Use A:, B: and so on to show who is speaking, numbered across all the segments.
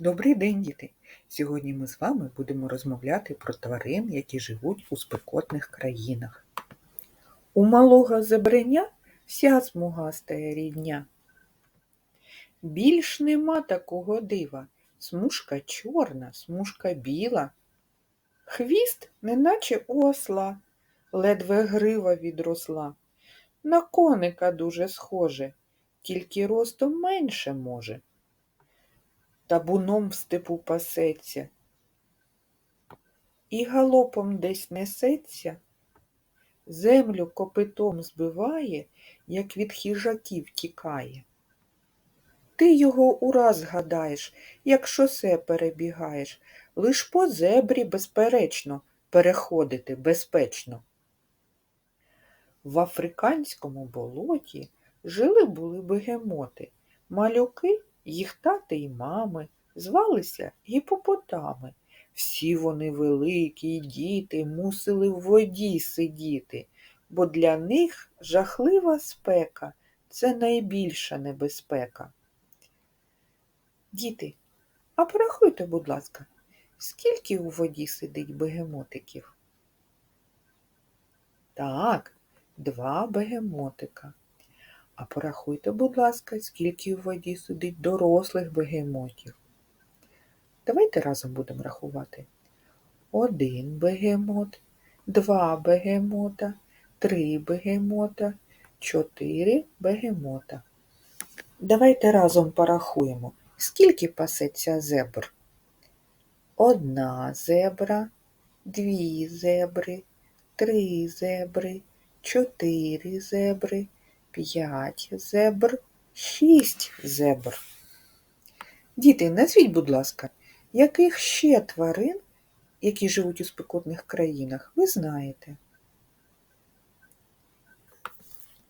A: Добрий день, діти! Сьогодні ми з вами будемо розмовляти про тварин, які живуть у спекотних країнах. У малого зебреня вся смугастая рідня. Більш нема такого дива. Смужка чорна, смужка біла. Хвіст, неначе у осла, ледве грива відросла. На коника дуже схоже, тільки ростом менше може табуном в степу пасеться і галопом десь несеться, землю копитом збиває, як від хижаків тікає. Ти його ураз гадаєш, як шосе перебігаєш, лиш по зебрі, безперечно, переходити безпечно. В африканському болоті жили були бегемоти, малюки їх тати й мами звалися гіпопотами. Всі вони великі діти мусили в воді сидіти, бо для них жахлива спека це найбільша небезпека. Діти, а порахуйте, будь ласка, скільки у воді сидить бегемотиків? Так, два бегемотика. А порахуйте, будь ласка, скільки у воді сидить дорослих бегемотів. Давайте разом будемо рахувати. Один бегемот, два бегемота, три бегемота, чотири бегемота. Давайте разом порахуємо, скільки пасеться зебр. Одна зебра, дві зебри, три зебри, чотири зебри п'ять зебр, шість зебр. Діти, назвіть, будь ласка, яких ще тварин, які живуть у спекотних країнах, ви знаєте?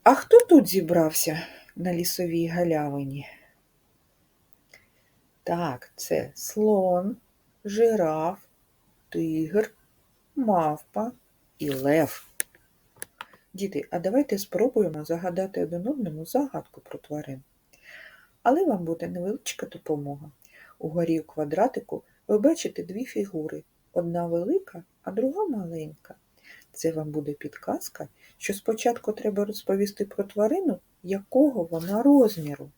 A: А хто тут зібрався на лісовій галявині? Так, це слон, жираф, тигр, мавпа і лев. Діти, а давайте спробуємо загадати один одному загадку про тварин. Але вам буде невеличка допомога. Угорі у квадратику ви бачите дві фігури. Одна велика, а друга маленька. Це вам буде підказка, що спочатку треба розповісти про тварину, якого вона розміру.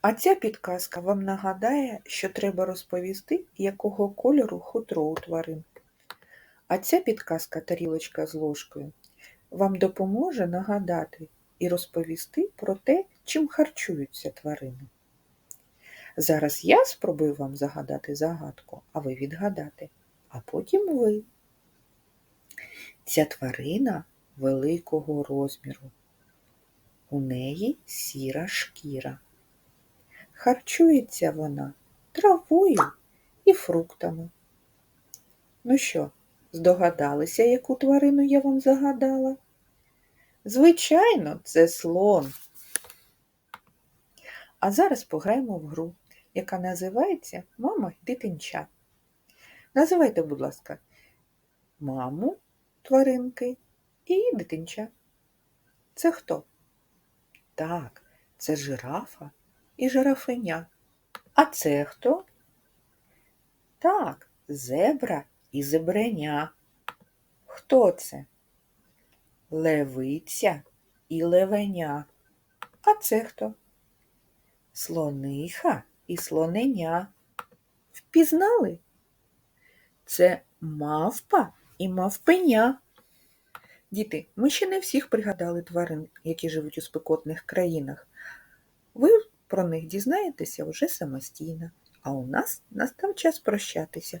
A: А ця підказка вам нагадає, що треба розповісти, якого кольору хутро у тварин. А ця підказка тарілочка з ложкою вам допоможе нагадати і розповісти про те, чим харчуються тварини. Зараз я спробую вам загадати загадку, а ви відгадати, а потім ви. Ця тварина великого розміру. У неї сіра шкіра. Харчується вона травою і фруктами. Ну що, Здогадалися, яку тварину я вам загадала? Звичайно, це слон. А зараз пограємо в гру, яка називається Мама дитинча. Називайте, будь ласка, маму тваринки і дитинча. Це хто? Так, це жирафа і жирафеня. А це хто? Так, зебра і зебреня. Хто це? Левиця і левеня. А це хто? Слониха і слоненя. Впізнали? Це мавпа і мавпеня. Діти, ми ще не всіх пригадали тварин, які живуть у спекотних країнах. Ви про них дізнаєтеся вже самостійно. А у нас настав час прощатися.